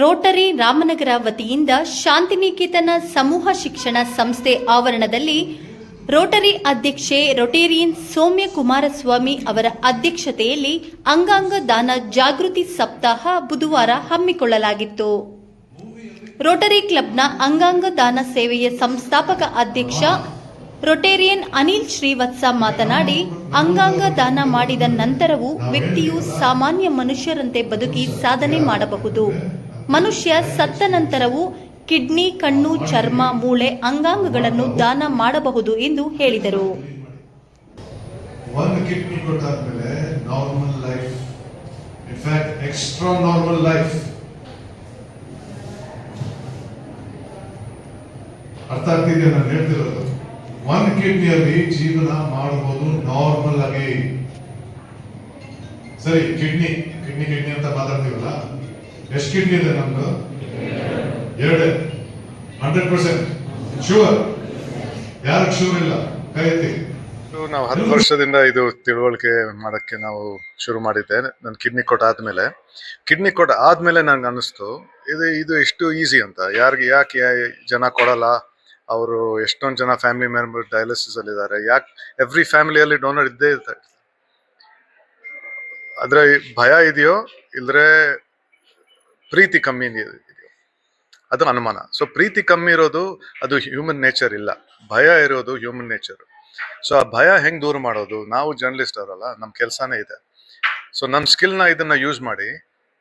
Rotary Ramanagara ವತಿಯಿಂದ ಶಾಂತಿನಿಕೇತನ ಸಮೂಹ ಶಿಕ್ಷಣ ಸಂಸ್ಥೆ ಆವರಣದಲ್ಲಿ ರೋಟರಿ ಅಧ್ಯಕ್ಷೆ ರೊಟೇರಿಯನ್ ಸೌಮ್ಯ ಕುಮಾರಸ್ವಾಮಿ ಅವರ ಅಧ್ಯಕ್ಷತೆಯಲ್ಲಿ ಅಂಗಾಂಗ ದಾನ ಜಾಗೃತಿ ಸಪ್ತಾಹ ಬುಧವಾರ ಹಮ್ಮಿಕೊಳ್ಳಲಾಗಿತ್ತು. ರೋಟರಿ ಕ್ಲಬ್ನ ಅಂಗಾಂಗ ದಾನ ಸೇವೆಯ ಸಂಸ್ಥಾಪಕ ಅಧ್ಯಕ್ಷ ರೊಟೇರಿಯನ್ ಅನಿಲ್ ಶ್ರೀವತ್ಸ ಮಾತನಾಡಿ, ಅಂಗಾಂಗ ದಾನ ಮಾಡಿದ ನಂತರವೂ ವ್ಯಕ್ತಿಯು ಸಾಮಾನ್ಯ ಮನುಷ್ಯರಂತೆ ಬದುಕಿ ಸಾಧನೆ ಮಾಡಬಹುದು. ಮನುಷ್ಯ ಸತ್ತ ನಂತರವೂ ಕಿಡ್ನಿ, ಕಣ್ಣು, ಚರ್ಮ, ಮೂಳೆ, ಅಂಗಾಂಗಗಳನ್ನು ದಾನ ಮಾಡಬಹುದು ಎಂದು ಹೇಳಿದರು. ಒಂದು kidney ಕೊಟ್ಟಾದ್ಮೇಲೆ normal life in fact extra normal life ಅರ್ಥ ಆಗ್ತಿದೆಯಾ ನಾನು ಹೇಳ್ತಿರೋದು? ಒಂದು ಕಿಡ್ನಿಯಲ್ಲಿ ಜೀವನ ಮಾಡಬಹುದು ನಾರ್ಮಲ್ ಆಗಿ. ಸರಿ, ಕಿಡ್ನಿ ಕಿಡ್ನಿ ಕಿಡ್ನಿ ಅಂತ ಮಾತಾಡ್ತೀವಲ್ಲ? ಎಷ್ಟು ಕಿಡ್ನಿ ಇದೆ ನಮ್ದು? ಎರಡೇ. ಹಂಡ್ರೆಡ್ ಪರ್ಸೆಂಟ್ ಶೂರ್ ಯಾರಕ್ಕೆ ಶೂರ್ ಇಲ್ಲ? ಕೈ ಎತ್ತಿ. ನಾವು ಹತ್ತು ವರ್ಷದಿಂದ ಇದು ತಿಳುವಳಿಕೆ ಮಾಡಕ್ಕೆ ನಾವು ಶುರು ಮಾಡಿದ್ದೆ. ನನ್ನ ಕಿಡ್ನಿ ಕೊಟ್ಟ ಆದ್ಮೇಲೆ. ಕಿಡ್ನಿ ಕೊಟ್ಟ ಆದಮೇಲೆ ನಂಗೆ ಅನಿಸ್ತು ಇದು ಇದು ಎಷ್ಟು ಈಸಿ ಅಂತ. ಯಾರಿಗೆ, ಯಾಕೆ ಜನ ಕೊಡಲ್ಲ? ಅವರು ಎಷ್ಟೊಂದು ಜನ ಫ್ಯಾಮಿಲಿ ಮೆಂಬರ್ ಡಯಾಲಿಸಿಸ್ ಅಲ್ಲಿ ಇದ್ದಾರೆ ಯಾಕೆ ಎವ್ರಿ ಫ್ಯಾಮಿಲಿಯಲ್ಲಿ ಡೋನರ್ ಇದ್ದೇ ಇರ್ತಾರೆ. ಆದರೆ ಭಯ ಇದೆಯೋ, ಇಲ್ದ್ರೆ ಪ್ರೀತಿ ಕಮ್ಮಿ ಇದೆಯೋ? ಅದು ಅನುಮಾನ. ಸೊ ಪ್ರೀತಿ ಕಮ್ಮಿ ಇರೋದು ಅದು ಹ್ಯೂಮನ್ ನೇಚರ್ ಇಲ್ಲ. ಭಯ ಇರೋದು ಹ್ಯೂಮನ್ ನೇಚರ್ ಸೊ ಆ ಭಯ ಹೆಂಗ್ ದೂರ ಮಾಡೋದು? ನಾವು ಜರ್ನಲಿಸ್ಟ್ ಅವರಲ್ಲ ನಮ್ಮ ಕೆಲಸನೇ ಇದೆ. ಸೊ ನಮ್ಮ ಸ್ಕಿಲ್ನ ಇದನ್ನ ಯೂಸ್ ಮಾಡಿ,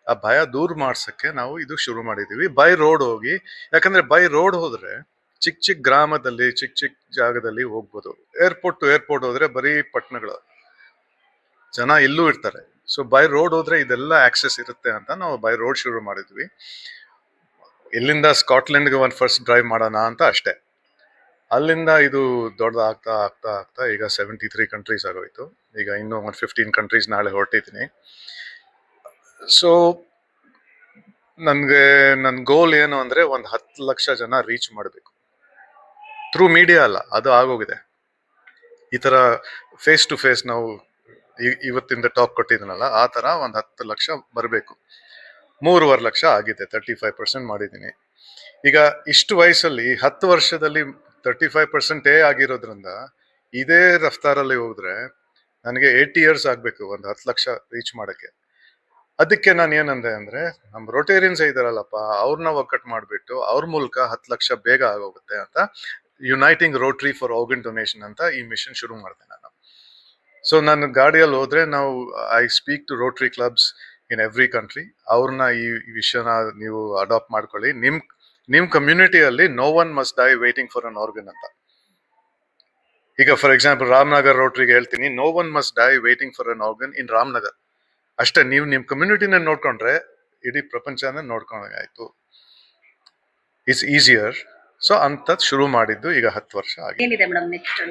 ಆ ಭಯ ದೂರ ಮಾಡ್ಸಕ್ಕೆ ನಾವು ಇದು ಶುರು ಮಾಡಿದೀವಿ. ಬೈ ರೋಡ್ ಹೋಗಿ, ಯಾಕಂದ್ರೆ ಬೈ ರೋಡ್ ಹೋದ್ರೆ ಚಿಕ್ಕ ಚಿಕ್ಕ ಗ್ರಾಮದಲ್ಲಿ ಚಿಕ್ಕ ಚಿಕ್ಕ ಜಾಗದಲ್ಲಿ ಹೋಗ್ಬೋದು. ಏರ್ಪೋರ್ಟ್ ಟು ಏರ್ಪೋರ್ಟ್ ಹೋದ್ರೆ ಬರೀ ಪಟ್ಟಣಗಳು. ಜನ ಎಲ್ಲೂ ಇರ್ತಾರೆ. ಸೊ ಬೈ ರೋಡ್ ಹೋದ್ರೆ ಇದೆಲ್ಲ ಆಕ್ಸೆಸ್ ಇರುತ್ತೆ ಅಂತ ನಾವು ಬೈ ರೋಡ್ ಶುರು ಮಾಡಿದ್ವಿ. ಇಲ್ಲಿಂದ ಸ್ಕಾಟ್ಲೆಂಡ್ಗೆ ಒಂದು ಫಸ್ಟ್ ಡ್ರೈವ್ ಮಾಡೋಣ ಅಂತ ಅಷ್ಟೇ. ಅಲ್ಲಿಂದ ಇದು ದೊಡ್ಡದಾಗ್ತಾ ಆಗ್ತಾ ಆಗ್ತಾ ಈಗ ಸೆವೆಂಟಿ ತ್ರೀ ಕಂಟ್ರೀಸ್ ಆಗೋಯ್ತು. ಈಗ ಇನ್ನೂ ಒಂದು ಫಿಫ್ಟೀನ್ ಕಂಟ್ರೀಸ್ ನಾಳೆ ಹೊರಟಿದ್ದೀನಿ. ಸೊ ನನಗೆ ನನ್ನ ಗೋಲ್ ಏನು ಅಂದರೆ ಒಂದು ಹತ್ತು ಲಕ್ಷ ಜನ ರೀಚ್ ಮಾಡಬೇಕು. ಥ್ರೂ ಮೀಡಿಯಾ ಅಲ್ಲ, ಅದು ಆಗೋಗಿದೆ. ಈ ಥರ ಫೇಸ್ ಟು ಫೇಸ್ ನಾವು ಇವತ್ತಿಂದ ಟಾಪ್ ಕೊಟ್ಟಿದ್ದೀನಲ್ಲ ಆ ಥರ ಒಂದು ಹತ್ತು ಲಕ್ಷ ಬರಬೇಕು. ಮೂರುವರೆ ಲಕ್ಷ ಆಗಿದೆ ತರ್ಟಿ ಫೈವ್ ಪರ್ಸೆಂಟ್ ಮಾಡಿದ್ದೀನಿ. ಈಗ ಇಷ್ಟು ವಯಸ್ಸಲ್ಲಿ, ಹತ್ತು ವರ್ಷದಲ್ಲಿ ತರ್ಟಿ ಫೈವ್ ಪರ್ಸೆಂಟೇ ಆಗಿರೋದ್ರಿಂದ, ಇದೇ ರಫ್ತಾರಲ್ಲಿ ಹೋದ್ರೆ ನನಗೆ ಏಯ್ಟಿ ಇಯರ್ಸ್ ಆಗಬೇಕು ಒಂದು ಹತ್ತು ಲಕ್ಷ ರೀಚ್ ಮಾಡೋಕ್ಕೆ. ಅದಕ್ಕೆ ನಾನು ಏನಂದೆ ಅಂದ್ರೆ ನಮ್ಮ ರೊಟೇರಿಯನ್ಸ್ ಇದಾರಲ್ಲಪ್ಪ ಅವ್ರನ್ನ ಒಕ್ಕಟ್ಟು ಮಾಡಿಬಿಟ್ಟು ಅವ್ರ ಮೂಲಕ ಹತ್ತು ಲಕ್ಷ ಬೇಗ ಆಗೋಗುತ್ತೆ ಅಂತ uniting rotary for organ donation ಅಂತ ಈ ಮಿಷನ್ ಶುರು ಮಾಡಿದೆ ನಾನು. ಸೊ ನಾನು ಗಾಡಿಯಲ್ಲಿ ಹೋದ್ರೆ ನಾವು I speak to Rotary clubs in every country ಅವ್ರನ್ನ ಈ ವಿಷಯನ ನೀವು ಅಡಾಪ್ಟ್ ಮಾಡ್ಕೊಳ್ಳಿ. ನಿಮ್ ನಿಮ್ ಕಮ್ಯುನಿಟಿಯಲ್ಲಿ no one must die waiting for an organ ಅಂತ. ಈಗ ಫಾರ್ ಎಕ್ಸಾಂಪಲ್ ರಾಮನಗರ್ ರೋಟ್ರಿಗೆ ಹೇಳ್ತೀನಿ. No one must die waiting for an organ in Ramanagar ಅಷ್ಟೇ, ನೀವು ನಿಮ್ಮ ಕಮ್ಯುನಿಟಿನ ನೋಡ್ಕೊಂಡ್ರೆ, ಇಡೀ ಪ್ರಪಂಚನ ನೋಡ್ಕೊಂಡಾಯ್ತು ಇಟ್ಸ್ ಈಸಿಯರ್ ಸೊ ಅಂತ ಶುರು ಮಾಡಿದ್ದು ಈಗ ಹತ್ತು ವರ್ಷ ಆಗಿದೆ. ಏನಿದೆ ಮೇಡಮ್ ನೆಕ್ಸ್ಟ್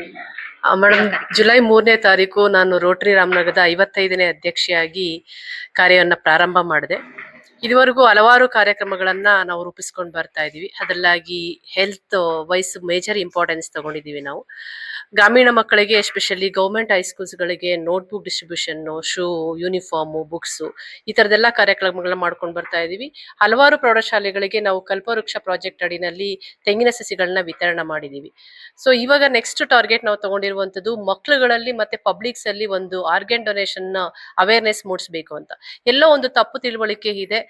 ಮೇಡಮ್ ಜುಲೈ ಮೂರನೇ ತಾರೀಕು ನಾನು ರೋಟರಿ ರಾಮನಗರದ ಐವತ್ತೈದನೇ ಅಧ್ಯಕ್ಷೆಯಾಗಿ ಕಾರ್ಯವನ್ನು ಪ್ರಾರಂಭ ಮಾಡಿದೆ. ಇದುವರೆಗೂ ಹಲವಾರು ಕಾರ್ಯಕ್ರಮಗಳನ್ನ ನಾವು ರೂಪಿಸ್ಕೊಂಡು ಬರ್ತಾ ಇದೀವಿ ಅದರಲ್ಲಾಗಿ ಹೆಲ್ತ್ ವೈಸ್ ಮೇಜರ್ ಇಂಪಾರ್ಟೆನ್ಸ್ ತಗೊಂಡಿದೀವಿ ನಾವು. ಗ್ರಾಮೀಣ ಮಕ್ಕಳಿಗೆ especially government ಹೈಸ್ಕೂಲ್ಸ್ಗಳಿಗೆ notebook distribution shoe uniform books ಈ ಥರದ್ದೆಲ್ಲ ಕಾರ್ಯಕ್ರಮಗಳನ್ನ ಮಾಡ್ಕೊಂಡು ಬರ್ತಾ ಇದೀವಿ. ಹಲವಾರು ಪ್ರೌಢಶಾಲೆಗಳಿಗೆ ನಾವು ಕಲ್ಪವೃಕ್ಷ ಪ್ರಾಜೆಕ್ಟ್ ಅಡಿನಲ್ಲಿ ತೆಂಗಿನ ಸಸಿಗಳನ್ನ ವಿತರಣೆ ಮಾಡಿದೀವಿ. ಸೊ ಇವಾಗ ನೆಕ್ಸ್ಟ್ ಟಾರ್ಗೆಟ್ ನಾವು ತಗೊಂಡಿರುವಂತದ್ದು ಮಕ್ಕಳುಗಳಲ್ಲಿ ಮತ್ತೆ ಪಬ್ಲಿಕ್ಸ್ ಅಲ್ಲಿ ಒಂದು ಆರ್ಗನ್ ಡೊನೇಷನ್ ಅವೇರ್ನೆಸ್ ಮೂಡಿಸಬೇಕು ಅಂತ. ಎಲ್ಲೋ ಒಂದು ತಪ್ಪು ತಿಳುವಳಿಕೆ ಇದೆ.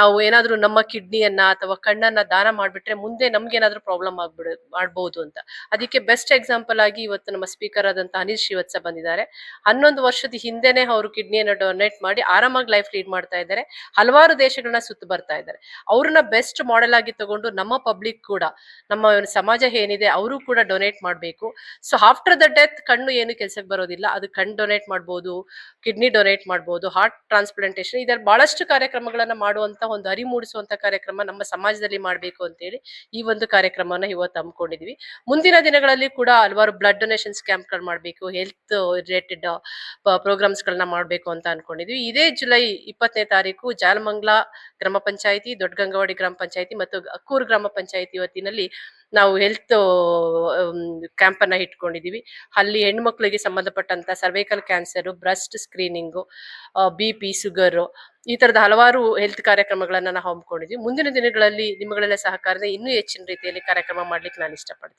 ನಾವು ಏನಾದರೂ ನಮ್ಮ ಕಿಡ್ನಿಯನ್ನ ಅಥವಾ ಕಣ್ಣನ್ನ ದಾನ ಮಾಡಿಬಿಟ್ರೆ ಮುಂದೆ ನಮ್ಗೆ ಏನಾದ್ರೂ ಪ್ರಾಬ್ಲಮ್ ಆಗ್ಬಿಡ, ಮಾಡ್ಬೋದು ಅಂತ. ಅದಕ್ಕೆ ಬೆಸ್ಟ್ ಎಕ್ಸಾಂಪಲ್ ಆಗಿ ಇವತ್ತು ನಮ್ಮ ಸ್ಪೀಕರ್ ಆದಂತ ಅನಿಲ್ ಶ್ರೀವತ್ಸ ಬಂದಿದ್ದಾರೆ. ಹನ್ನೊಂದು ವರ್ಷದ ಹಿಂದೆನೆ ಅವರು ಕಿಡ್ನಿಯನ್ನು ಡೊನೇಟ್ ಮಾಡಿ ಆರಾಮಾಗಿ ಲೈಫ್ ಲೀಡ್ ಮಾಡ್ತಾ ಇದ್ದಾರೆ. ಹಲವಾರು ದೇಶಗಳನ್ನ ಸುತ್ತ ಬರ್ತಾ ಇದ್ದಾರೆ. ಅವ್ರನ್ನ ಬೆಸ್ಟ್ ಮಾಡೆಲ್ ಆಗಿ ತಗೊಂಡು ನಮ್ಮ ಪಬ್ಲಿಕ್ ಕೂಡ, ನಮ್ಮ ಸಮಾಜ ಏನಿದೆ ಅವರು ಕೂಡ ಡೊನೇಟ್ ಮಾಡಬೇಕು. ಸೊ ಆಫ್ಟರ್ ದ ಡೆತ್ ಕಣ್ಣು ಏನು ಕೆಲಸಕ್ಕೆ ಬರೋದಿಲ್ಲ. ಅದು ಕಣ್ಣು ಡೊನೇಟ್ ಮಾಡ್ಬೋದು ಕಿಡ್ನಿ ಡೊನೇಟ್ ಮಾಡ್ಬೋದು ಹಾರ್ಟ್ ಟ್ರಾನ್ಸ್ಪ್ಲಾಂಟೇಶನ್ ಇದರ ಬಹಳಷ್ಟು ಕಾರ್ಯಕ್ರಮಗಳನ್ನ ಮಾಡುವಂತ ಒಂದು ಅರಿವು ಮೂಡಿಸುವಂತ ಕಾರ್ಯಕ್ರಮ ನಮ್ಮ ಸಮಾಜದಲ್ಲಿ ಮಾಡಬೇಕು ಅಂತೇಳಿ ಈ ಒಂದು ಕಾರ್ಯಕ್ರಮನ ಇವತ್ತು ಹಮ್ಮಿಕೊಂಡಿದ್ವಿ. ಮುಂದಿನ ದಿನಗಳಲ್ಲಿ ಕೂಡ ಹಲವಾರು ಬ್ಲಡ್ ಬ್ಲಡ್ ಡೊನೇಷನ್ಸ್ ಕ್ಯಾಂಪ್ಗಳು ಮಾಡಬೇಕು ಹೆಲ್ತ್ ರಿಲೇಟೆಡ್ ಪ್ರೋಗ್ರಾಮ್ಸ್ಗಳನ್ನ ಮಾಡಬೇಕು ಅಂತ ಅನ್ಕೊಂಡಿದ್ವಿ. ಇದೇ ಜುಲೈ ಇಪ್ಪತ್ತನೇ ತಾರೀಕು ಜಾಲಮಂಗ್ಲ ಗ್ರಾಮ ಪಂಚಾಯಿತಿ ದೊಡ್ಡ ಗಂಗವಾಡಿ ಗ್ರಾಮ ಪಂಚಾಯಿತಿ ಮತ್ತು ಅಕ್ಕೂರು ಗ್ರಾಮ ಪಂಚಾಯಿತಿ ವತಿನಲ್ಲಿ ನಾವು ಹೆಲ್ತ್ ಕ್ಯಾಂಪ್ ಅನ್ನ ಇಟ್ಕೊಂಡಿದೀವಿ ಅಲ್ಲಿ ಹೆಣ್ಮಕ್ಳಿಗೆ ಸಂಬಂಧಪಟ್ಟಂತ cervical cancer breast screening B P sugar ಈ ತರದ ಹಲವಾರು ಹೆಲ್ತ್ ಕಾರ್ಯಕ್ರಮಗಳನ್ನ ನಾವು ಹಮ್ಮಿಕೊಂಡಿದ್ವಿ ಮುಂದಿನ ದಿನಗಳಲ್ಲಿ ನಿಮ್ಮಗಳೆಲ್ಲ ಸಹಕಾರದ ಇನ್ನೂ ಹೆಚ್ಚಿನ ರೀತಿಯಲ್ಲಿ ಕಾರ್ಯಕ್ರಮ ಮಾಡ್ಲಿಕ್ಕೆ ನಾನು ಇಷ್ಟಪಡ್ತೀನಿ.